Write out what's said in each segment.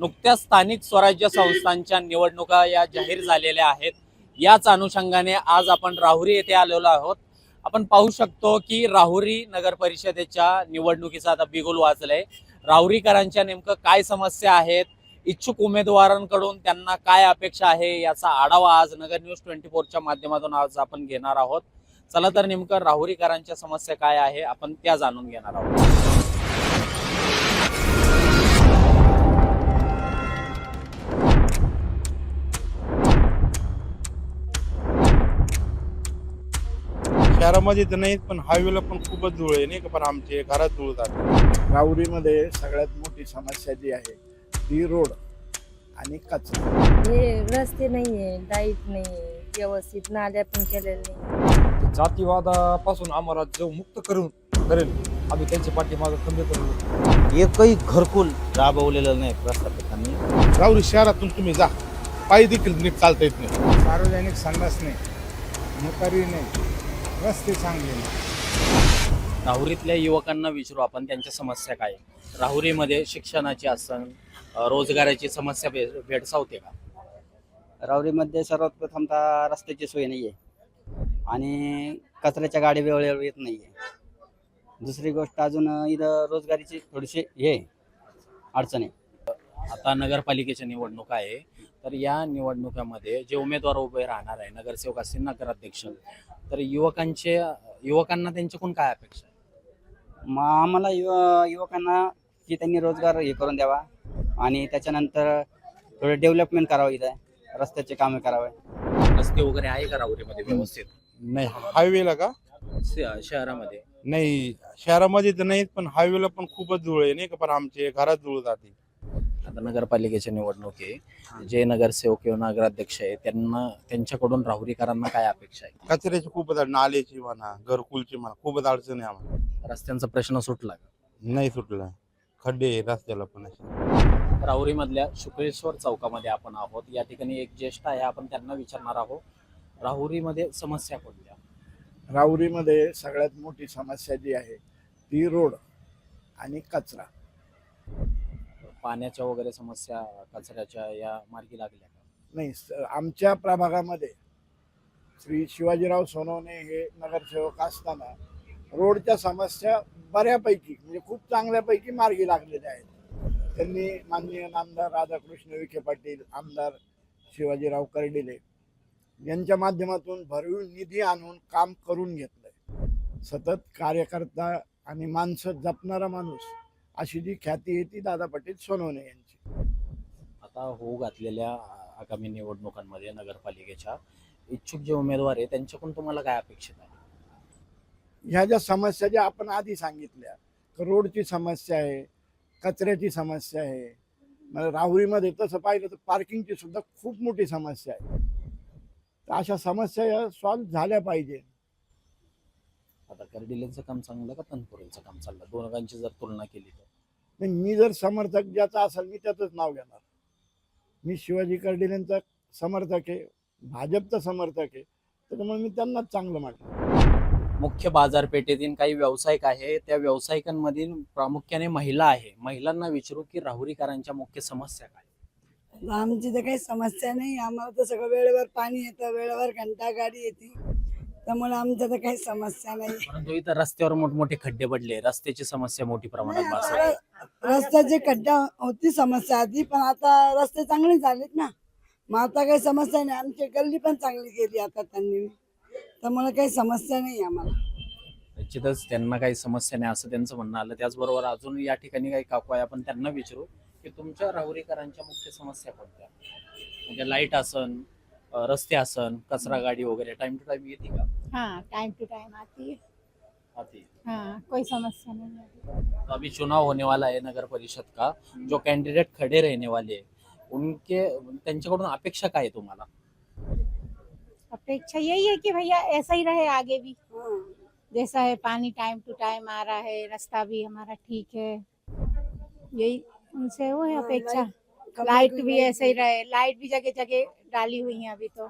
नुकत्याच स्थानिक स्वराज्य संस्थांच्या निवडणुका या जाहीर झालेल्या आहेत. याच अनुषंगाने आज आपण राहुरी येथे आलेलो आहोत. आपण पाहू शकतो की राहुरी नगर परिषदेच्या निवडणुकीचा आता बिगुल वाचलंय राहुरीकरांच्या नेमकं काय समस्या आहेत? इच्छुक उमेदवारांकडून त्यांना काय अपेक्षा आहे याचा आढावा आज नगर न्यूज ट्वेंटी फोरच्या माध्यमातून आज आपण घेणार आहोत. चला तर नेमकं राहुरीकरांच्या समस्या काय आहे आपण त्या जाणून घेणार आहोत. शहरामध्ये तर नाहीत पण हायवेला पण खूपच धूळ आहे नाही का? पण आमचे घरात धूळ जाते. राहुरीमध्ये सगळ्यात मोठी समस्या जी आहे ती रोड आणि कचरा. हे रस्ते नाहीये लाइट नाहीये व्यवस्थित नाल्या पण केलेल्या नाही जातीवादापासून आम्हाला जो मुक्त करून करेल. आम्ही त्यांच्या पाठीमागे खंबे करू एकही घरकुल राबवलेलं नाही प्रस्थापितांनी. राहुरी शहरातून तुम्ही जा. पायी देखील नीट चालता येत नाही. सार्वजनिक संडास नाही मुतारी नाही रस्ते चांगले नाही. राहुरीतल्या युवकांना विचारू आपण त्यांच्या समस्या काय. राहुरीमध्ये शिक्षणाची असन अ, रोजगाराची समस्या भे- भेडसावते का? रावरीमध्ये सर्वात प्रथमतः रस्त्याची सोय नाही आहे. आणि कचऱ्याच्या गाडी वेळेवर येत नाही आहे. दुसरी गोष्ट अजून इथं रोजगारीची थोडीशी हे आहे, अडचण आहे. आता नगरपालिकेच्या निवडणुका आहे. तर या निवडणुकामध्ये जे उमेदवार उभे राहणार आहे नगरसेवक असतील नगराध्यक्ष तर युवकांचे युवकांना त्यांच्याकडून काय अपेक्षा आहे? मग आम्हाला युव युवकांना की त्यांनी रोजगार हे करून द्यावा आणि त्याच्यानंतर थोडं डेव्हलपमेंट करावं इथं रस्त्याचे कामे करावे. रस्ते वगैरे आहे का राहुरीमध्ये व्यवस्थित? नाही हायवेला का? श- शहरामध्ये. नाही शहरामध्ये तर नाहीत पण हायवेला पण खूपच धूळ आहे नाही का? पण आमचे घरात धूळ जाते. आता नगरपालिकेच्या निवडणूक आहे. जे नगरसेवक किंवा नगराध्यक्ष आहे त्यांना त्यांच्याकडून राहुरीकरांना काय अपेक्षा आहे? कचऱ्याची खूपच अड- नाल्याची म्हणा घरकुलची म्हणा खूपच अडचण आहे आम्हाला. रस्त्यांचा प्रश्न सुटला का? नाही सुटलं. खड्डे आहे रस्त्याला पण असे. राहुरीमधल्या शुक्रेश्वर चौकामध्ये आपण आहोत. या ठिकाणी एक ज्येष्ठ आहे आपण त्यांना विचारणार आहोत. राहुरीमध्ये समस्या कोणत्या? राहुरीमध्ये सगळ्यात मोठी समस्या जी आहे ती रोड आणि कचरा. पाण्याच्या वगैरे समस्या कचऱ्याच्या या मार्गी लागल्या का? नाही स- आमच्या प्रभागामध्ये श्री शिवाजीराव सोनवणे हे नगरसेवक असताना रोडच्या समस्या बऱ्यापैकी म्हणजे खूप चांगल्यापैकी मार्गी लागलेल्या आहेत. त्यांनी माननीय आमदार राधाकृष्ण विखे पाटील आमदार शिवाजीराव कर्डिले यांच्या माध्यमातून भरीव निधी आणून काम करून घेतलंय. सतत कार्यकर्ता आणि माणसं जपणारा माणूस अशी जी ख्याती आहे ती दादा पाटील सोनवणे यांची. आता होऊ घातलेल्या आगामी निवडणुकांमध्ये नगरपालिकेच्या इच्छुक जे उमेदवार आहे त्यांच्याकडून तुम्हाला काय अपेक्षित आहे? ह्या ज्या समस्या ज्या आपण आधी सांगितल्या रोडची समस्या आहे कचऱ्याची समस्या आहे मला राहुरीमध्ये तसं पाहिलं तर पार्किंगची सुद्धा खूप मोठी समस्या आहे. तर अशा समस्या या सॉल्व्ह झाल्या पाहिजे. आता कर्डिलेंचं काम चांगलं का तनपुरेचं काम चाललं दोघांची जर तुलना केली तर. नाही, मी जर समर्थक ज्याचा असेल मी त्याचंच नाव घेणार. मी शिवाजी कर्डिलेंचा समर्थक आहे भाजपचा समर्थक आहे त्याच्यामुळे मी त्यांनाच चांगलं म्हटलं मुख्य बाजारपेठेतील काही व्यावसायिक आहे त्या व्यावसायिकांमधील प्रामुख्याने महिला आहे. महिलांना विचारू की राहुरीकरांच्या मुख्य समस्या काय? आमची तर काही समस्या नाही आम्हाला तर सगळं वेळेवर पाणी येतं वेळेवर घंटा गाडी येते. त्यामुळे आमच्या तर काही समस्या नाही. परंतु इथं रस्त्यावर मोठमोठे खड्डे पडले रस्त्याची समस्या मोठी प्रमाणात भासते र- रस्त्याचे खड्डा होती समस्या आधी पण आता रस्ते चांगले झालेत ना. मग आता काही समस्या नाही आमची गल्ली पण चांगली केली आता त्यांनी. त्यामुळे काही समस्या नाही आम्हाला. निश्चितच त्यांना काही समस्या नाही असं त्यांचं म्हणणं आलं. त्याचबरोबर अजून या ठिकाणी काही काकू आहे आपण त्यांना विचारू की तुमच्या राहुरीकरांच्या मुख्य समस्या कोणत्या? म्हणजे लाइट असन अं, रस्ते असन कचरा गाडी वगैरे टाइम टू टाइम येते का? हाँ टाइम टू टाइम आती है। आती है। हाँ कोई समस्या नहीं है। तो अभी चुनाव होने वाला है नगर परिषद का जो कैंडिडेट खड़े रहने वाले हैं उनके त्यांच्याकडून अपेक्षा काय आहे तुम्हाला? अपेक्षा यही है कि भैया ऐसा ही रहे आगे भी। जैसा है पानी टाइम टू टाइम आ रहा है रास्ता भी हमारा ठीक है। यही उनसे वो है हाँ, अपेक्षा। लाइट भी ऐसे ही रहे लाइट भी जगह जगह डाली हुई है अभी तो।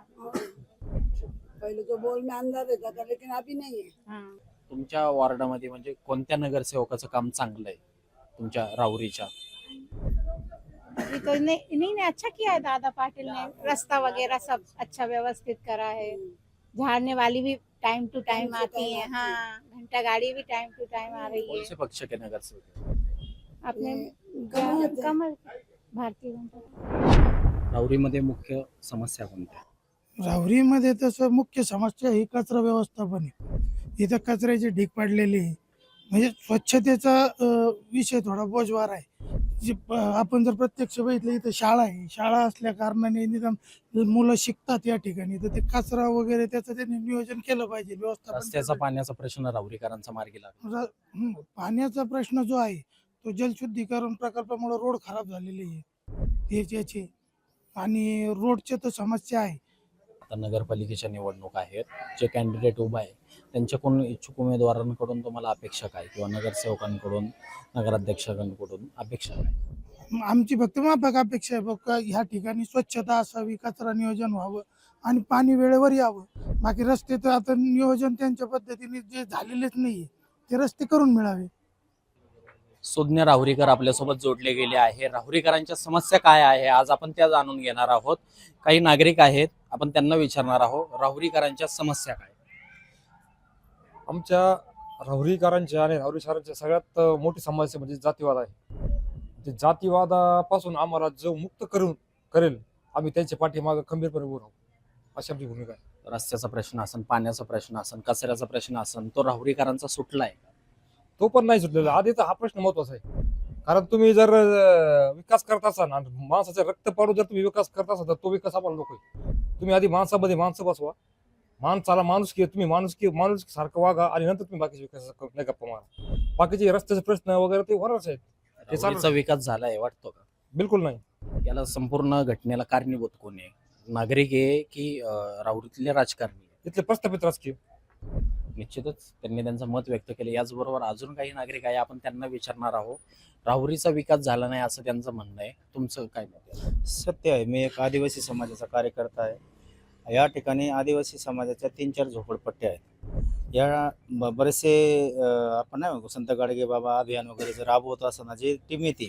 पहले तो बोल में अंदर रहता था लेकिन अभी नहीं है. हाँ तुमच्या वॉर्डामध्ये म्हणजे कोणत्या नगरसेवकाचं काम चांगलं आहे तुमच्या राहुरीच्या अभी तो नहीं नहीं नहीं अच्छा किया है दादा पाटिल ने. रास्ता वगैरह सब अच्छा व्यवस्थित करा है. झाड़ने वाली भी टाइम टू टाइम आती है हाँ. घंटा गाड़ी भी टाइम टू टाइम आ रही है. से पक्ष के नगर सेवक अपने कमल भारतीय जनता राहुरीमध्ये मुख्य समस्या कोणत्या? राहुरीमध्ये तसं मुख्य समस्या ही कचरा व्यवस्थापन आहे. इथं कचऱ्याची ढीक पडलेली आहे. म्हणजे स्वच्छतेचा विषय थोडा बोजवार आहे. जे आपण जर प्रत्यक्ष बघितलं इथं शाळा आहे. शाळा असल्या कारणाने निदान मुलं शिकतात या ठिकाणी. तर ते कचरा वगैरे त्याचं त्यांनी नियोजन केलं पाहिजे. केलं पाण्याचा प्रश्न राहुरीकरांचा मार्गी लागला. पाण्याचा प्रश्न जो आहे तो जलशुद्धीकरण प्रकल्पामुळे रोड खराब झालेले आहे. हे याचे आणि रोडच्या तर समस्या आहे. आता नगरपालिकेच्या निवडणूक आहेत. जे कॅन्डिडेट उभा आहे त्यांच्याकडून इच्छुक उमेदवारांकडून तुम्हाला अपेक्षा काय? किंवा नगरसेवकांकडून नगराध्यक्षांकडून अपेक्षा काय? आमची फक्त माफक अपेक्षा आहे बघ ह्या ठिकाणी स्वच्छता असावी कचरा नियोजन व्हावं आणि पाणी वेळेवर यावं. बाकी रस्ते तर आता नियोजन त्यांच्या पद्धतीने जे झालेलेच नाहीये ते रस्ते करून मिळावे. सुज्ञ राहुरीकर आपल्यासोबत जोडले गेले आहे. राहुरीकरांच्या समस्या काय आहे आज आपण त्या जाणून घेणार आहोत. काही नागरिक आहेत आपण त्यांना विचारणार आहोत राहुरीकरांच्या समस्या काय? आमच्या राहुरीकरांच्या आणि राहुरी शहरांच्या सगळ्यात मोठी समस्या म्हणजे जातीवाद आहे. ते जातीवादापासून आम्हाला जो मुक्त करून करेल आम्ही त्यांच्या पाठीमागे खंबीरपणे उभं राहू अशी आमची भूमिका आहे. रस्त्याचा प्रश्न असन पाण्याचा प्रश्न असन कचऱ्याचा प्रश्न असन तो राहुरीकरांचा सुटलाय तो पण नाही सुटलेला. आधी तर हा प्रश्न महत्त्वाचा आहे. कारण तुम्ही जर अं, विकास करत असाल आणि माणसाचं रक्त पाडून जर तुम्ही विकास करत असाल तर तो विकास आम्हाला नको आहे. तुम्ही आधी माणसामध्ये माणसं बसवा. माणसाला माणूस की तुम्ही माणूस की माणूस सारखं वागा आणि नंतर तुम्ही बाकीचे विकास नाही गप्पा मारा बाकीचे रस्त्याचे प्रश्न वगैरे ते होणारच आहेत. ते चालू- राहुरीचा विकास झालाय वाटतो का? बिलकुल नाही. याला संपूर्ण घटनेला कारणीभूत कोण आहे? नागरिक आहे की अं, राहुरीतले राजकारणी? तिथले प्रस्थापित राजकीय. निश्चितच त्यांनी त्यांचं मत व्यक्त केलं. याचबरोबर अजून काही नागरिक आहे आपण त्यांना विचारणार आहोत. राहुरीचा विकास झाला नाही असं त्यांचं म्हणणं आहे. तुमचं काय मत आहे? सत्य आहे. मी एक आदिवासी समाजाचा कार्यकर्ता आहे. या ठिकाणी आदिवासी समाजाच्या तीन चार झोपडपट्ट्या आहेत. या बरेचसे आपण नाही संत गाडगे बाबा अभियान वगैरे जर राबवत असताना जे टीम येते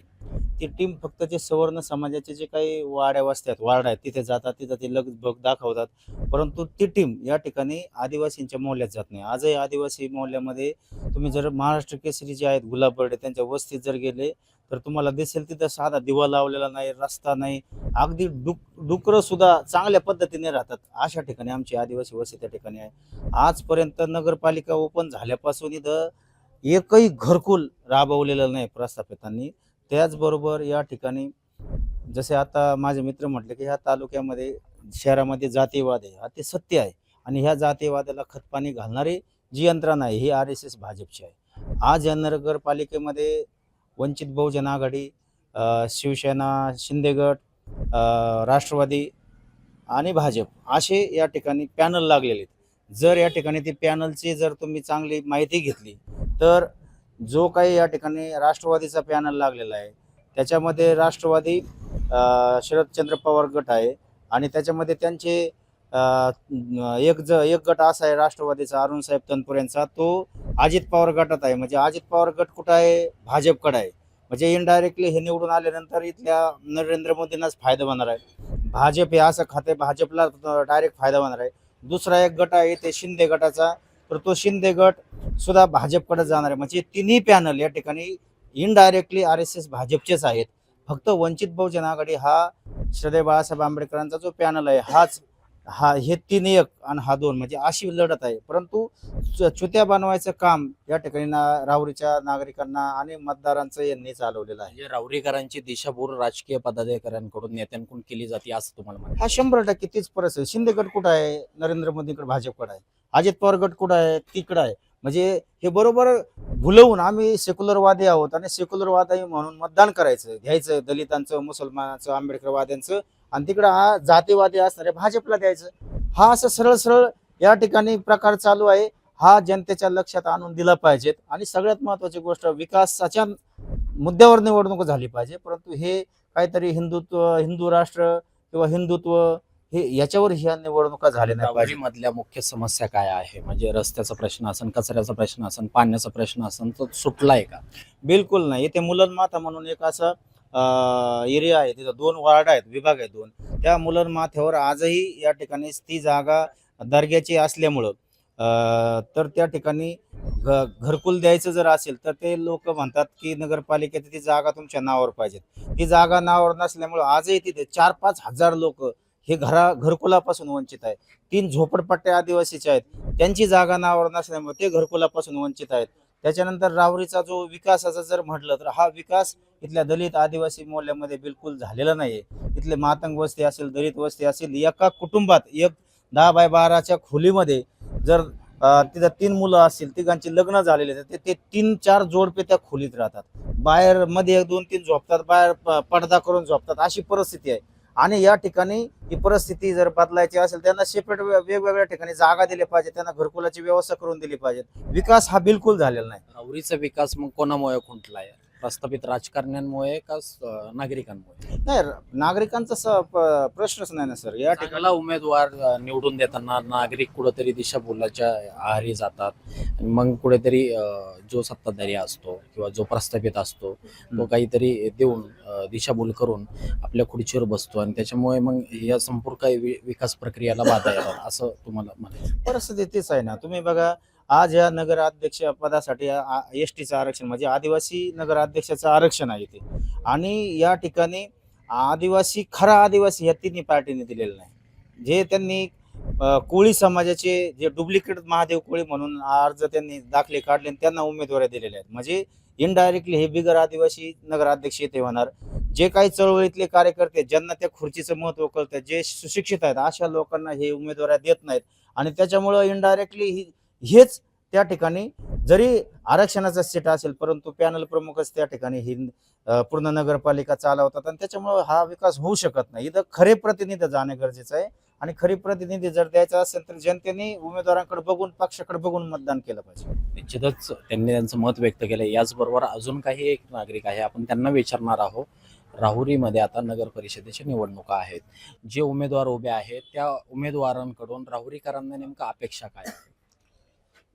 ती टीम फक्त जे सवर्ण समाजाचे जे काही वाड्या वस्त्यात वार्ड आहेत तिथे जातात तिथं ते लगभग दाखवतात. परंतु ती टीम या ठिकाणी आदिवासींच्या मोहल्ल्यात जात नाही. आजही आदिवासी मोहल्ल्यामध्ये तुम्ही जर महाराष्ट्र केसरी जे आहेत गुलाब बर्डे त्यांच्या वस्तीत जर गेले तर तुम्हाला दिसेल तिथं साधा दिवा लावलेला नाही रस्ता नाही. अगदी डुक डुकरं सुद्धा चांगल्या पद्धतीने राहतात. अशा ठिकाणी आमची आदिवासी वस्ती त्या ठिकाणी आहे. आजपर्यंत नगरपालिका ओपन झाल्यापासून इथं एकही घरकुल राबवलेलं नाही प्रस्थापितांनी. त्याचबरोबर या ठिकाणी जसे आता माझे मित्र म्हटले की ह्या तालुक्यामध्ये शहरामध्ये जातीवाद आहे. हा ते सत्य आहे. आणि ह्या जातीवादाला खतपाणी घालणारी जी यंत्रणा आहे ही आर एस एस भाजपची आहे. आज या नगरपालिकेमध्ये वंचित बहुजन आघाडी शिवसेना शिंदेगड राष्ट्रवादी आणि भाजप असे या ठिकाणी पॅनल लागलेले आहेत. जर या ठिकाणी ती पॅनलची जर तुम्ही चांगली माहिती घेतली तर जो काही या ठिकाणी राष्ट्रवादीचा पॅनल लागलेला आहे त्याच्यामध्ये राष्ट्रवादी शरदचंद्र पवार गट आहे आणि त्याच्यामध्ये त्यांचे एक ज एक गट असा आहे राष्ट्रवादीचा अरुण साहेब तनपुर यांचा तो अजित पवार गटात आहे. म्हणजे अजित पवार गट कुठं आहे? भाजपकडे आहे. म्हणजे इनडायरेक्टली हे निवडून आल्यानंतर इथल्या नरेंद्र मोदींनाच फायदा होणार आहे. भाजप हे असं खाते भाजपला डायरेक्ट फायदा होणार आहे. दुसरा एक गट आहे ते शिंदे गटाचा. तर तो शिंदे गट सुद्धा भाजपकडे जाणार आहे. म्हणजे तिन्ही पॅनल या ठिकाणी इनडायरेक्टली आर एस एस भाजपचेच आहेत. फक्त वंचित बहुजन आघाडी हा श्रद्धे बाळासाहेब आंबेडकरांचा जो पॅनल आहे हाच हा हे तीन एक आणि हा दोन म्हणजे अशी लढत आहे. परंतु चुत्या बनवायचं काम या ठिकाणी ना राहुरीच्या नागरिकांना आणि मतदारांचं यांनी चालवलेलं आहे. म्हणजे राहुरीकरांची दिशाभूल राजकीय पदाधिकाऱ्यांकडून नेत्यांकडून केली जाते असं तुम्हाला हा शंभर टक्के तीच परिस्थिती. शिंदे गट कुठं आहे? नरेंद्र मोदींकडे भाजपकडे आहे. अजित पवार गट कुठं आहे? तिकडं आहे. म्हणजे हे बरोबर भुलवून आम्ही सेक्युलरवादी आहोत आणि सेक्युलरवादी म्हणून मतदान करायचं घ्यायचं दलितांचं मुसलमानाचं आंबेडकरवाद्यांचं आणि तिकडं हा जातीवादी असणारे भाजपला द्यायचं. हा असं सरळ सरळ या ठिकाणी प्रकार चालू आहे. हा जनतेच्या लक्षात आणून दिला पाहिजेत. आणि सगळ्यात महत्वाची गोष्ट विकासाच्या मुद्द्यावर निवडणूक झाली पाहिजे. परंतु हे काहीतरी हिंदुत्व हिंदू राष्ट्र किंवा हिंदुत्व हे याच्यावर ह्या निवडणुका झाल्या नाही पाहिजे. मधल्या मुख्य समस्या काय आहे? म्हणजे रस्त्याचा प्रश्न असन कचऱ्याचा प्रश्न असन पाण्याचा प्रश्न असन तो सुटलाय का? बिलकुल नाही. इथे मुलन माता म्हणून एक असं एरिया आहे तिथं दोन वार्ड आहेत विभाग आहेत दोन. त्या मुलं माथ्यावर आजही या ठिकाणी ती जागा दर्ग्याची असल्यामुळं तर त्या ठिकाणी घ घरकुल द्यायचं जर असेल तर ते लोक म्हणतात की नगरपालिकेत ती जागा तुमच्या नावावर पाहिजेत. ती जागा नावावर नसल्यामुळं आजही तिथे चार पाच हजार लोक हे घरा घरकुलापासून वंचित आहे तीन झोपडपट्ट्या आदिवासीच्या आहेत. त्यांची जागा नावावर नसल्यामुळे ते घरकुलापासून वंचित आहेत. त्याच्यानंतर रावरीचा जो विकासाचा जर म्हटलं तर हा विकास इथल्या दलित आदिवासी मोहल्ल्यामध्ये बिलकुल झालेला नाही इथले मातंग वस्ती असेल दलित वस्ती असेल एका कुटुंबात एक दहा बाय बाराच्या खोलीमध्ये जर तिथं तीन मुलं असतील तिघांची लग्न झालेले ते ते तीन चार जोडपे त्या खोलीत राहतात. बाहेर मध्ये एक दोन तीन झोपतात बाहेर प- पडदा करून झोपतात अशी परिस्थिती आहे. आणि या ठिकाणी ही परिस्थिती जर बदलायची असेल त्यांना सेपरेट वेगवेगळ्या ठिकाणी जागा दिली पाहिजे त्यांना घरकुलाची व्यवस्था करून दिली पाहिजे. विकास हा बिलकुल झालेला नाही. नवरीचा विकास मग कोणामुळे खुंटला आहे? प्रस्थापित राजकारण्यांमुळे का स- नागरिकांमुळे? नाही नागरिकांचा स- प- प्रश्नच नाही ना सर. या ठिकाणी चांगला उमेदवार अ, निवडून देताना नागरिक कुठेतरी दिशाभूलाच्या आहारी जातात. आणि मग कुठेतरी अ, जो सत्ताधारी असतो किंवा जो प्रस्थापित असतो तो. काहीतरी देऊन अ, दिशाभूल करून आपल्या खुर्चीवर बसतो आणि त्याच्यामुळे मग या संपूर्ण काही वि- विकास प्रक्रियाला बाधा येतात असं तुम्हाला म्हणायचं परिस्थिती तीच आहे ना. तुम्ही बघा आज या नगराध्यक्ष पदासाठी एस टीचं आरक्षण म्हणजे आदिवासी नगराध्यक्षाचं आरक्षण आहे ते. आणि या ठिकाणी आदिवासी खरा आदिवासी ह्या तिन्ही पार्टीने दिलेलं नाही. जे त्यांनी कोळी समाजाचे जे डुप्लिकेट महादेव कोळी म्हणून अर्ज त्यांनी दाखले काढले आणि त्यांना उमेदवारी दिलेल्या आहेत. म्हणजे इनडायरेक्टली हे बिगर आदिवासी नगराध्यक्ष येथे होणार. जे काही चळवळीतले कार्यकर्ते ज्यांना त्या खुर्चीचं महत्त्व कळतं जे सुशिक्षित आहेत अशा लोकांना हे उमेदवाऱ्या देत नाहीत. आणि त्याच्यामुळं इनडायरेक्टली ही हेच त्या ठिकाणी जरी आरक्षणाचा सीट असेल परंतु पॅनल प्रमुखच त्या ठिकाणी ही पूर्ण नगरपालिका चालवतात आणि त्याच्यामुळं हा विकास होऊ शकत नाही. इथं खरे प्रतिनिधी जाणे गरजेचं आहे आणि खरी प्रतिनिधी जर द्यायचा असेल तर जनतेने उमेदवारांकडे बघून पक्षाकडे बघून मतदान केलं पाहिजे. निश्चितच त्यांनी त्यांचं मत व्यक्त केलं. याचबरोबर अजून काही एक नागरिक आहे आपण त्यांना विचारणार आहोत. राहुरीमध्ये आता नगर परिषदेच्या निवडणुका आहेत. जे उमेदवार उभे आहेत त्या उमेदवारांकडून राहुरीकरांना नेमका अपेक्षा काय आहे?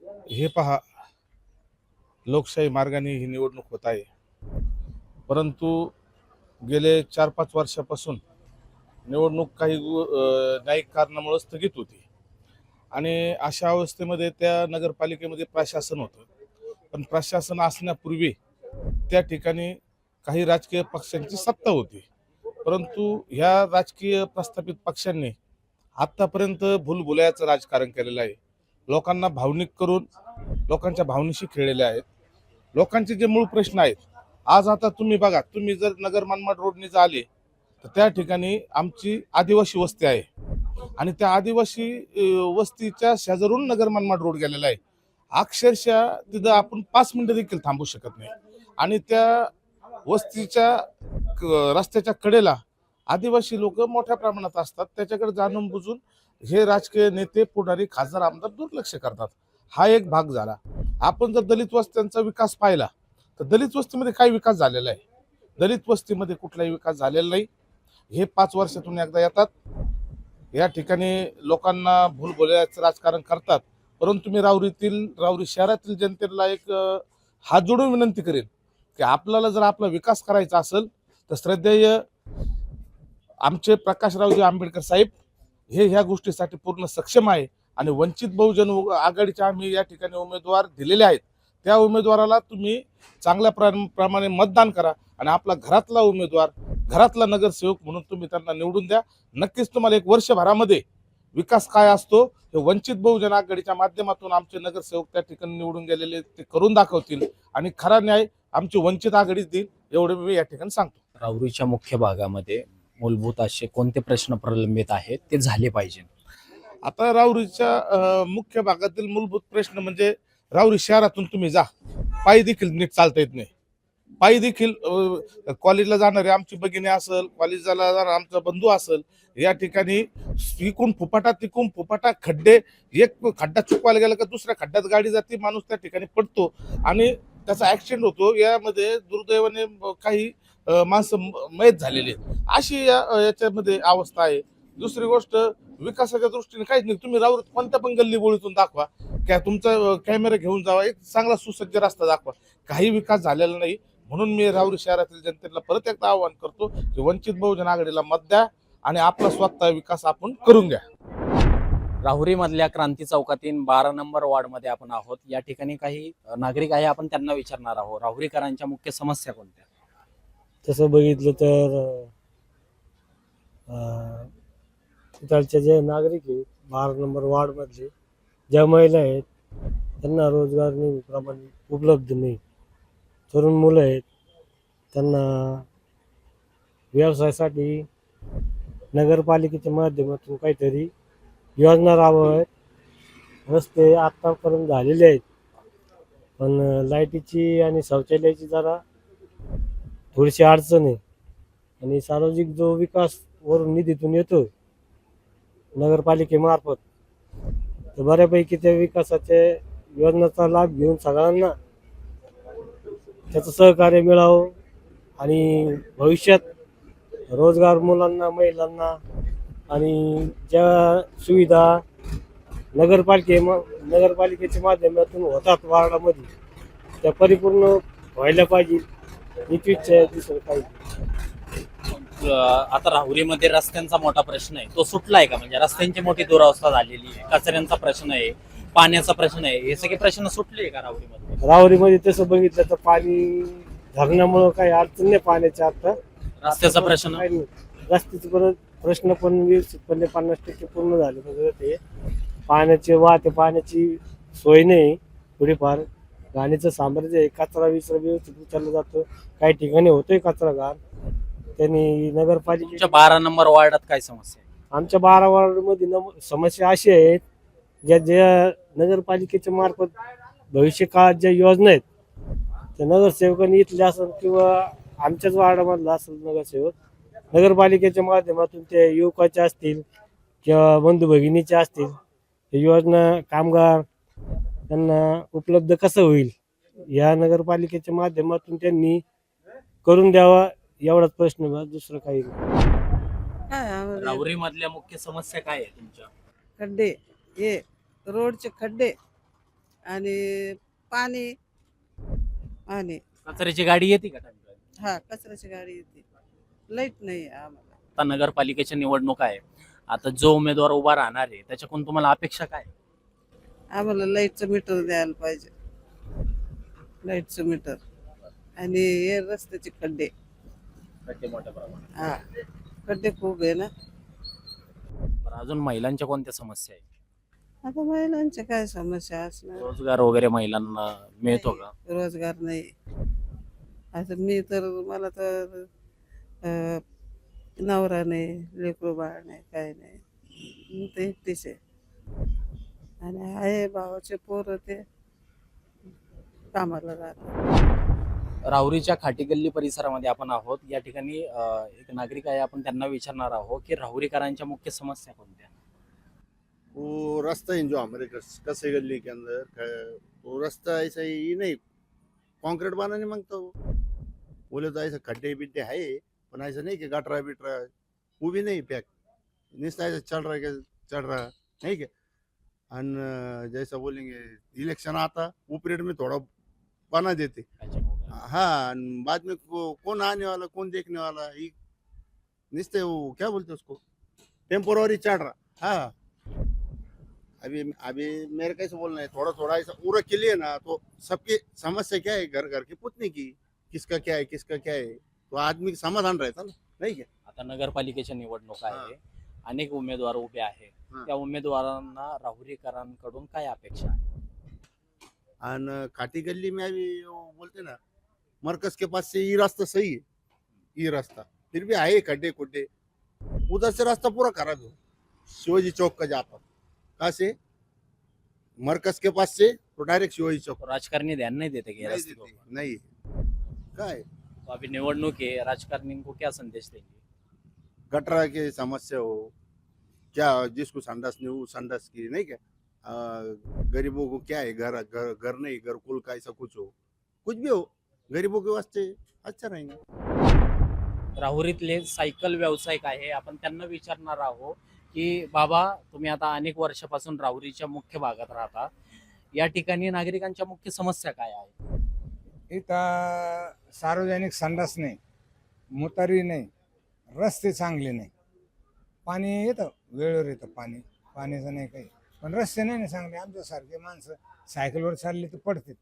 हे पहा लोकशाही मार्गाने ही निवडणूक होत आहे. परंतु गेले चार पाच वर्षापासून निवडणूक काही न्यायिक कारणामुळे स्थगित होती. आणि अशा अवस्थेमध्ये त्या नगरपालिकेमध्ये प्रशासन होतं. पण प्रशासन असण्यापूर्वी त्या ठिकाणी काही राजकीय पक्षांची सत्ता होती. परंतु ह्या राजकीय प्रस्थापित पक्षांनी आत्तापर्यंत भूलभुलयाचं राजकारण केलेलं आहे. लोकांना भावनिक करून लोकांच्या भावनेशी खेळलेले आहेत. लोकांचे जे मूळ प्रश्न आहेत आज आता तुम्ही बघा तुम्ही जर नगर मनमाड रोडने जर आले तर त्या ठिकाणी आमची आदिवासी वस्ती आहे. आणि त्या आदिवासी वस्तीच्या शेजारून नगर मनमाड रोड गेलेला आहे. अक्षरशः तिथं आपण पाच मिनिटं देखील थांबू शकत नाही. आणि त्या वस्तीच्या क- रस्त्याच्या कडेला आदिवासी लोक मोठ्या प्रमाणात असतात. त्याच्याकडे जाणून बुजून हे राजकीय नेते पुढारी खासदार आमदार दुर्लक्ष करतात. हा एक भाग झाला. आपण जर दलित वस्त्यांचा विकास पाहिला तर दलित वस्तीमध्ये काय विकास झालेला आहे? दलित वस्तीमध्ये कुठलाही विकास झालेला नाही. हे पाच वर्षातून एकदा येतात. या ठिकाणी लोकांना भूलभुलयाचं राजकारण करतात. परंतु मी राऊरीतील राऊरी शहरातील जनतेला एक हात जोडून विनंती करेन की आपल्याला जर आपला विकास करायचा असेल तर श्रद्धेय आमचे प्रकाशरावजी आंबेडकर साहेब हे ह्या गोष्टीसाठी पूर्ण सक्षम आहे. आणि वंचित बहुजन उ- आघाडीचे आम्ही या ठिकाणी उमेदवार दिलेले आहेत. त्या उमेदवाराला तुम्ही चांगल्या प्रमाणे मतदान करा आणि आपला घरातला उमेदवार घरातला नगरसेवक म्हणून तुम्ही त्यांना निवडून द्या. नक्कीच तुम्हाला एक वर्षभरामध्ये विकास काय असतो हे वंचित बहुजन आघाडीच्या माध्यमातून आमचे नगरसेवक त्या ठिकाणी निवडून गेलेले ते करून दाखवतील. आणि खरा न्याय आमची वंचित आघाडीच देईल एवढं मी या ठिकाणी सांगतो. राहुरीच्या मुख्य भागामध्ये मूलभूत असे कोणते प्रश्न प्रलंबित आहेत ते झाले पाहिजे. आता राऊरीच्या मुख्य भागातील मूलभूत प्रश्न म्हणजे राऊरी शहरातून तुम्ही जा. पायी देखील नीट चालता येत नाही. पायी देखील कॉलेजला जाणारे आमची भगिनी असेल कॉलेजला जाणारा आमचा बंधू असेल या ठिकाणी इकून फुपाटा तिकून फुपाटा खड्डे एक खड्डा चुकवायला गेला का दुसऱ्या खड्ड्यात गाडी जाते माणूस त्या ठिकाणी पडतो. आणि त्याचा ऍक्सिडेंट होतो. यामध्ये दुर्दैवाने काही माणसं मयत झालेली आहेत. अशी या याच्यामध्ये अवस्था आहे. दुसरी गोष्ट विकासाच्या दृष्टीने काहीच नाही. तुम्ही राहू कोणत्या पण गल्ली बोळीतून दाखवा. क्या तुमचा कॅमेरा घेऊन जावा. एक चांगला सुसज्ज रस्ता दाखवा. काही विकास झालेला नाही. म्हणून मी राहुरी शहरातील जनतेला परत एकदा आवाहन करतो की वंचित बहुजन आघाडीला मत द्या आणि आपला स्वतः विकास आपण करून घ्या. राहुरी मधल्या क्रांती चौकातील बारा नंबर वॉर्डमध्ये आपण आहोत. या ठिकाणी काही नागरिक आहे आपण त्यांना विचारणार आहोत. राहुरीकरांच्या मुख्य समस्या कोणत्या? तसं बघितलं तर अं, जे नागरिक आहेत बारा नंबर वार्डमधले ज्या महिला आहेत त्यांना रोजगार नेहमीप्रमाणे उपलब्ध नाही. तरुण मुलं आहेत त्यांना व्यवसायासाठी नगरपालिकेच्या माध्यमातून काहीतरी योजना राबवाव्यात. रस्ते आत्तापर्यंत झालेले आहेत पण लाईटीची आणि शौचालयाची जरा थोडीशी अडचण आहे. आणि सार्वजनिक जो विकास वरून निधीतून येतो नगरपालिकेमार्फत तर बऱ्यापैकी त्या विकासाच्या योजनाचा लाभ घेऊन सगळ्यांना त्याचं सहकार्य मिळावं आणि भविष्यात रोजगार मुलांना महिलांना आणि ज्या सुविधा नगरपालिके नगरपालिकेच्या माध्यमातून होतात वार्डामध्ये त्या परिपूर्ण व्हायला पाहिजे. आहे दुसरं काही. अ, आता राहुरीमध्ये रस्त्यांचा मोठा प्रश्न आहे. तो सुटलाय का? म्हणजे रस्त्यांची मोठी दुरावस्था झालेली आहे. कचऱ्यांचा प्रश्न आहे. पाण्याचा प्रश्न आहे. हे सगळे प्रश्न सुटले का राहुरीमध्ये? राहुरीमध्ये तसं बघितलं तर पाणी धरणामुळं काही अडचण नाही पाण्याच्या आता. रस्त्याचा प्रश्न? काही नाही. रस्त्याचे परत प्रश्न पण व्यवस्थितपणे पन्नास टक्के पूर्ण झाले. म्हणजे ते पाण्याचे वाहते पाण्याची सोय नाही. थोडीफार घाणीचं साम्राज्य आहे कचरा विचरा व्यवस्थित उचलला जातो. काही ठिकाणी होतोय कचरा घाण त्यांनी नगरपालिकेच्या तुमच्या बारा नंबर वॉर्डात काय समस्या आहे? आमच्या बारा वार्डमध्ये नम समस्या अशी आहेत ज्या ज्या नगरपालिकेच्या मार्फत भविष्य काळात ज्या योजना आहेत त्या नगरसेवकांनी इथल्या असेल किंवा आमच्याच वार्डामधला असेल नगरसेवक नगरपालिकेच्या माध्यमातून ते युवकाच्या असतील किंवा बंधू भगिनीच्या असतील त्या योजना कामगार त्यांना उपलब्ध कसं होईल? या नगरपालिकेच्या माध्यमातून त्यांनी करून द्यावा एवढाच प्रश्न दुसरं काही नाही. मधल्या मुख्य समस्या काय आहे तुमच्या? खड्डे. हे रोडचे खड्डे आणि पाणी आणि कचऱ्याची गाडी येते का हा कचऱ्याची गाडी येते. लाइट नाही आम्हाला. आता नगरपालिकेच्या निवडणूक आहे. आता जो उमेदवार उभा राहणार आहे त्याच्याकडून तुम्हाला अपेक्षा काय आम्हाला लाईटचं मीटर द्यायला पाहिजे. लाईटचं मीटर. आणि हे रस्त्याचे खड्डे. खड्डे मोठ्या प्रमाणात. हा. खड्डे खूप आहे ना. बरं, अजून महिलांच्या कोणत्या समस्या आहे आता महिलांच्या काय समस्या असणार? रोजगार वगैरे महिलांना मिळतो का? रोजगार नाही. आता मी तर मला तर अं, नवरा नाही लेकरू बाळ नाही काय नाही. मी तर एकटीच आहे. आणि आहे भावाचे पोरं ते कामाला जातात. राहुरीच्या खाटी गल्ली परिसरामध्ये आपण आहोत. या ठिकाणी एक नागरिक आहे. आपण त्यांना विचारणार आहोत की राहुरीकरांच्या मुख्य समस्या कोणत्या? वो रास्ता है जो हमारे कस- कसे गली के अंदर? वो रास्ता ऐसा ही नहीं. कंक्रीट बनाने मांगता. वो बोले तो ऐसा खड्डे बिड्डे है पण ऐसा नहीं कि गटरा बिटरा वो भी नहीं पैक. निस्ता ऐसा चल रहा है चल रहा नहीं क्या अन जैसा बोलेंगे इलेक्शन आता वो पीरियड में थोड़ा बना देते। हाँ अन बाद में को, कौन आने वाला कौन देखने वाला ये निस्ते वो क्या बोलते उसको? टेम्पोररी चढ़ रहा। हाँ अभी अभी मेरे कैसे बोलना है थोड़ा थोड़ा ऐसा पूरा क्लियर ना तो सबकी समस्या क्या है घर घर की पूछने की? किसका क्या है किसका क्या है? तो आदमी का समाधान रहता ना नहीं क्या आता नगरपालिकेच्या निवडणूक आहे अनेक उमेदवार उभे आहे हा. त्या उमेदवारांना राहुरीकरांकडून काय अपेक्षा आहे? और खाटी गली में अभी वो बोलते ना मरकज के पास से ये रास्ता सही है ये रास्ता. फिर भी आए खड्डे खुड्डे. उधर से रास्ता पूरा खराब है. शिवाजी चौक का जाता. कहा से? मरकज के पास से तो डायरेक्ट शिवाजी चौक. राजकारणी ध्यान नहीं देते क्या नहीं रस्ते को देते, नहीं. क्या? तो अभी निवडणूक है राजकारणी को क्या संदेश देंगे? गटरा की समस्या हो. क्या जिसको संडास नहीं हो संडास की नहीं क्या? आ, गरीबों को क्या है? घर घर घर नहीं घर कुल का ऐसा कुछ हो? कुछ भी हो गरीबों के वास्ते अच्छा रहेंगे। राहुरीतले सायकल व्यावसायिक आहे. आपण त्यांना विचारणार आहोत की बाबा तुम्ही आता अनेक वर्षापासून राहुरीच्या मुख्य भागात राहता. या ठिकाणी नागरिकांच्या मुख्य समस्या काय आहेत इथं सार्वजनिक संडास नाही मुतारी नाही रस्ते चांगले नाही. पाणी येतं वेळेवर येतं पाणी. पाण्याचं नाही काही. पण रस्ते नाही ना सांगले आमच्यासारखे माणसं सायकलवर चालले तर पडतात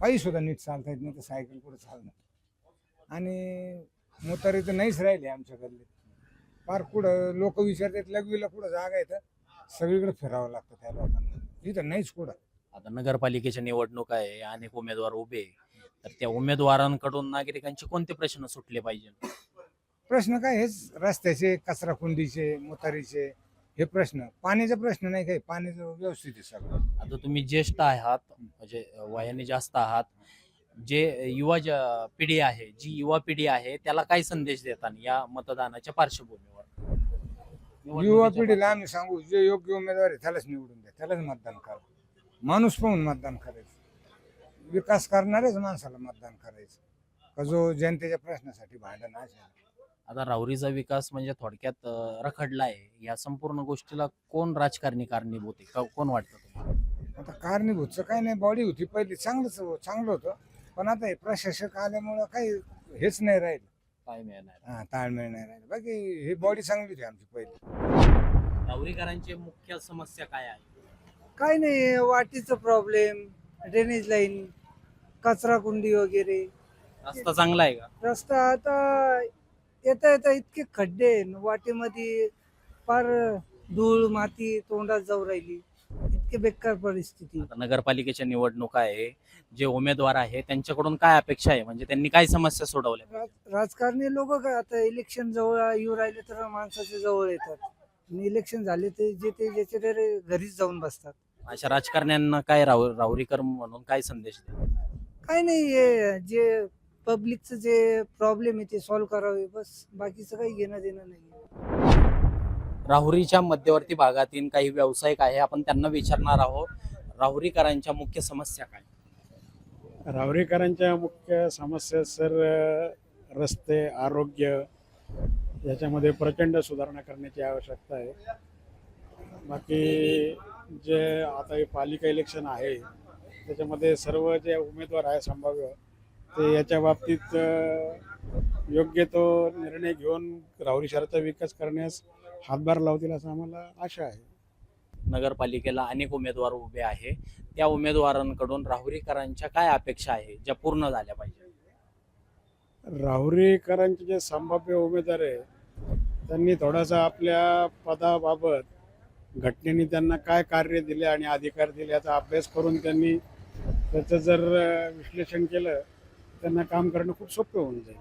पायी सुद्धा नीट चालता येत नाही तर सायकल कुठं चालणार? आणि मोतारी तर नाहीच राहिली आमच्याकडले. फार कुठं लोक विचारतात लघवीला कुठं जागा येतं सगळीकडे फिरावं लागतं त्या लोकांना. इथं नाहीच कुठं. आता नगरपालिकेच्या निवडणूक आहे अनेक उमेदवार उभे आहे. तर त्या उमेदवारांकडून नागरिकांचे कोणते प्रश्न सुटले पाहिजे? प्रश्न काय हेच रस्त्याचे कचरा कुंडीचे मुतारीचे हे प्रश्न. पाण्याचे प्रश्न नाही काही पाण्याचं व्यवस्थित आहे सगळं. आता तुम्ही ज्येष्ठ आहात म्हणजे वयाने जास्त आहात. जे युवा ज- पिढी आहे जी युवा पिढी आहे त्याला काय संदेश देतात या मतदानाच्या पार्श्वभूमीवर? युवा निवडणुकीच्या पिढीला आम्ही सांगू जे योग्य उमेदवार आहे त्यालाच निवडून द्या त्यालाच मतदान करा. माणूस पाहून मतदान करायचं. विकास करणाऱ्याच माणसाला मतदान करायचं. का जो जनतेच्या प्रश्नासाठी भांडण असेल आता राहुरीचा विकास म्हणजे थोडक्यात रखडला आहे या संपूर्ण गोष्टीला कोण राजकारणी कारणीभूत आहे? का- कोण वाटतं तुम्हाला? आता कारणीभूतचं काही नाही बॉडी होती पहिली चांगलंच चांगलं होतं. पण आता हे प्रशासक आल्यामुळं काही हेच नाही राहिलं. काय मिळणार हा ताळमेळ नाही राहिलं. बाकी ही बॉडी चांगली होती आमची पहिली. राहुरीकरांची मुख्य समस्या काय आहे? काय नाही वाटीचं प्रॉब्लेम ड्रेनेज लाईन कचरा कुंडी वगैरे. रस्ता चांगला आहे का? रस्ता आता येता येता इतके खड्डे आहे न वाटेमध्ये फार धूळ माती तोंडात जाऊ राहिली. इतके बेकार परिस्थिती. आता नगरपालिकेच्या निवडणुका आहे जे उमेदवार आहे त्यांच्याकडून काय अपेक्षा आहे? म्हणजे त्यांनी काय समस्या सोडवल्या? राज- राजकारणी लोक काय आता इलेक्शन जवळ येऊ राहिले तर माणसाच्या जवळ येतात. आणि इलेक्शन झाले ते जे ते ज्याच्या त्याच्या घरीच जाऊन बसतात. अशा राजकारण्यांना काय राहुरीकर म्हणून काय संदेश काय नाही हे जे पब्लिकचं जे प्रॉब्लेम आहे ते सॉल्व्ह करावे. बस बाकीचं काही घेणं देणं नाही राहुरीच्या मध्यवर्ती भागातील काही व्यावसायिक आहे आपण त्यांना विचारणार आहोत. राहुरीकरांच्या मुख्य समस्या काय? रावरीकरांच्या मुख्य समस्या सर रस्ते आरोग्य याच्यामध्ये प्रचंड सुधारणा करण्याची आवश्यकता आहे. बाकी जे आता हे पालिका इलेक्शन आहे त्याच्यामध्ये सर्व जे उमेदवार आहे संभाव्य ते याच्या बाबतीत योग्य तो निर्णय घेऊन राहुरी शहराचा विकास करण्यास हातभार लावतील असं आम्हाला आशा आहे. नगरपालिकेला अनेक उमेदवार उभे आहे. त्या उमेदवारांकडून राहुरीकरांच्या काय अपेक्षा आहे ज्या पूर्ण झाल्या पाहिजे? राहुरीकरांचे जे संभाव्य उमेदवार आहे त्यांनी थोडासा आपल्या पदाबाबत घटनेने त्यांना काय कार्य दिले आणि अधिकार दिले याचा अभ्यास करून त्यांनी त्याचं जर विश्लेषण केलं त्यांना काम करणं खूप सोपं होऊन जाईल.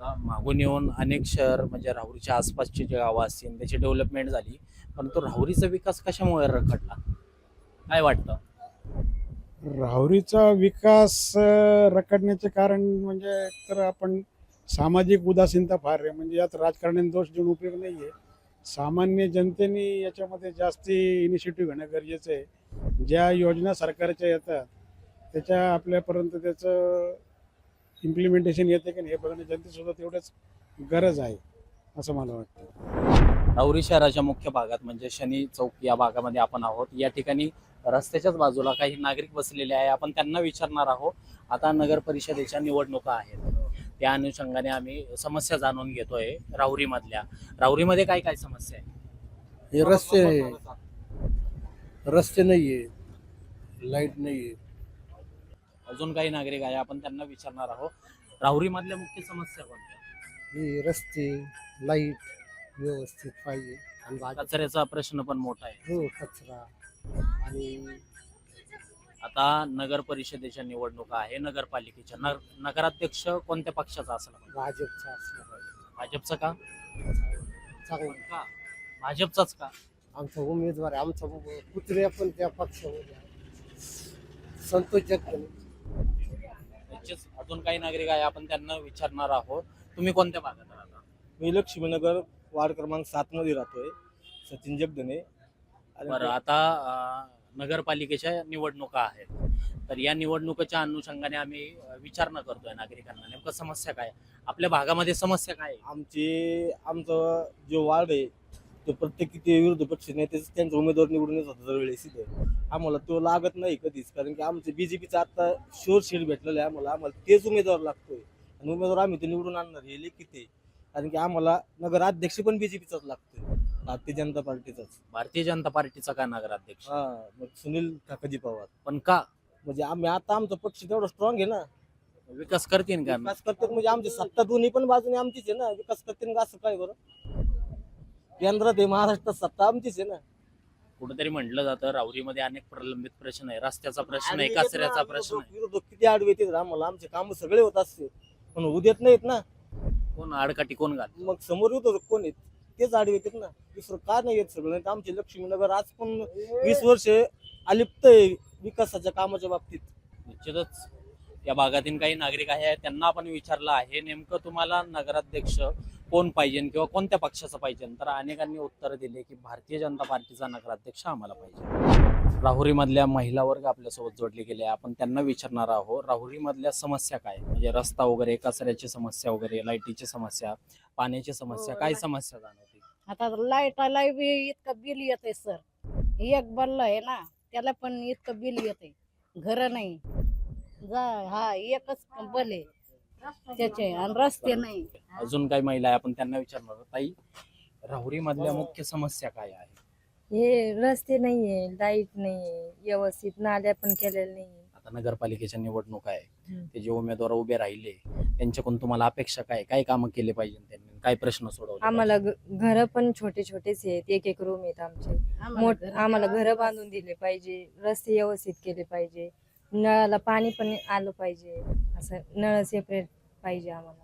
आता मागून येऊन अनेक शहर म्हणजे राहुरीच्या आसपासची जे गावं असतील त्याची डेव्हलपमेंट झाली. परंतु राहुरीचा विकास कशामुळे रखडला? काय वाटतं? राहुरीचा विकास अ, रखडण्याचे कारण म्हणजे तर आपण सामाजिक उदासीनता फार आहे. म्हणजे यात राजकारण्यांनी दोष देऊन उपयोग नाही आहे सामान्य जनतेने याच्यामध्ये जास्ती इनिशिएटिव्ह घेणं गरजेचं आहे. ज्या योजना सरकारच्या येतात त्याच्या आपल्यापर्यंत त्याचं इम्प्लिमेंटेशन येते की नाही हे बघणं जनतेसुद्धा तेवढंच गरज आहे असं मला वाटतं. राहुरी शहराच्या मुख्य भागात म्हणजे शनी चौक या भागामध्ये आपण आहोत. या ठिकाणी रस्त्याच्याच बाजूला काही नागरिक बसलेले आहे. आपण त्यांना विचारणार आहोत. आता नगर परिषदेच्या निवडणुका आहेत. त्या अनुषंगाने आम्ही समस्या जाणून घेतोय राहुरीमधल्या. राहुरीमध्ये काय काय समस्या आहे हे रस्ते रस्ते नाही आहे लाइट नाही आहे अजून काही नागरिक आहे आपण त्यांना विचारणार आहोत. राहुरीमधल्या मुख्य समस्या कोणत्या? हे रस्ते लाइट व्यवस्थित पाहिजे आणि कचऱ्याचा प्रश्न पण मोठा आहे. हो कचरा. आणि आता नगर परिषदेच्या निवडणुका आहे नगरपालिकेच्या. नगर नगराध्यक्ष कोणत्या पक्षाचा असला पाहिजे? भाजपचा असला पाहिजे. भाजपचा का? चांगला. का? भाजपचाच का? आमचा उमेदवार आहे आमचा पुत्र्या पण त्या पक्षामध्ये आहे. संतोष जगदन नक्कीच अजून काही नागरिक आहे आपण त्यांना विचारणार आहोत. तुम्ही कोणत्या भागात राहता? मी लक्ष्मीनगर वार्ड क्रमांक सात मध्ये राहतोय सचिन जगदने बरं आता अं, नगरपालिकेच्या निवडणुका आहेत. तर या निवडणुकीच्या अनुषंगाने आम्ही अं, विचारणा करतोय नागरिकांना. नेमकं समस्या काय? आहे? आपल्या भागामध्ये समस्या काय आहे? आमची आमचं जो वार्ड आहे ते प्रत्येक किती विरोधी पक्ष नेते त्यांचा उमेदवार निवडून येत होता दरवेळेस इथं. आम्हाला तो लागत नाही कधीच कारण की आमचं बीजेपीचं आता शोर शेड भेटलेलं आहे आम्हाला. आम्हाला तेच उमेदवार लागतोय. आणि उमेदवार आम्ही ते निवडून आणणार हे किती कारण की आम्हाला नगराध्यक्ष पण बीजेपीचाच लागतोय भारतीय जनता पार्टीचाच. भारतीय जनता पार्टीचा का नगराध्यक्ष हा मग सुनील काकाजी पवार. पण का? म्हणजे आम्ही आता आमचा पक्ष तेवढा स्ट्रॉंग आहे ना. विकास करतील का? विकास करतात म्हणजे आमची सत्ता दोन्ही पण बाजूने आमचीच आहे ना. विकास करते असं काय बरं? केंद्रात आहे महाराष्ट्रात सत्ता आमचीच आहे ना. कुठेतरी म्हटलं जातं राहुरीमध्ये अनेक प्रलंबित प्रश्न आहे. रस्त्याचा प्रश्न आहे कचऱ्याचा प्रश्न आहे. विरोधक किती आडवे येतात आम्हाला. आमचे काम सगळे होत असते. पण उद्यात नाहीत ना. कोण आडकाठी कोण घाल मग समोर येतो कोण आहेत? तेच आडवे येतात ना. दुसरं का नाही येत सगळं? नाही तर आमचे लक्ष्मीनगर आज पण वीस वर्ष अलिप्त आहे विकासाच्या कामाच्या बाबतीत. निश्चितच. या भागातील काही नागरिक आहे त्यांना आपण विचारलं आहे नेमकं तुम्हाला नगराध्यक्ष कोण पाहिजे किंवा कोणत्या पक्षाचं पाहिजे? तर अनेकांनी उत्तर दिले की भारतीय जनता पार्टीचा नगराध्यक्ष आम्हाला पाहिजे. राहुरीमधल्या महिला वर्ग आपल्यासोबत जोडले गेले. आपण त्यांना विचारणार आहोत राहुरीमधल्या समस्या काय? म्हणजे रस्ता वगैरे कचऱ्याची समस्या वगैरे लाईटीची समस्या पाण्याची समस्या काय समस्या जाणवते? आता लाईटाला बी इतकं बिल येते सर. एक बल्ल आहे ना त्याला पण इतकं बिल येते घर नाही. जा हा एकच आहे. त्याचे आणि रस्ते नाही. अजून काही महिला आहे आपण त्यांना विचारणार आहोत. ताई राहुरीमधल्या मुख्य समस्या काय आहे हे रस्ते नाहीये लाइट नाहीये व्यवस्थित नाल्या पण केलेल्या नाहीये आता नगरपालिकेच्या निवडणूक आहे हम्म. ते जे उमेदवार उभे राहिले त्यांच्याकडून तुम्हाला अपेक्षा काय? काय कामं केले पाहिजे त्यांनी? काय प्रश्न सोडवले आम्हाला घर पण छोटे छोटेच आहेत. एक एक रूम आहेत आमचे. मोठ आम्हाला घर बांधून दिले पाहिजे. रस्ते व्यवस्थित केले पाहिजे. नळाला पाणी पण आलं पाहिजे. असं नळ सेपरेट पाहिजे आम्हाला.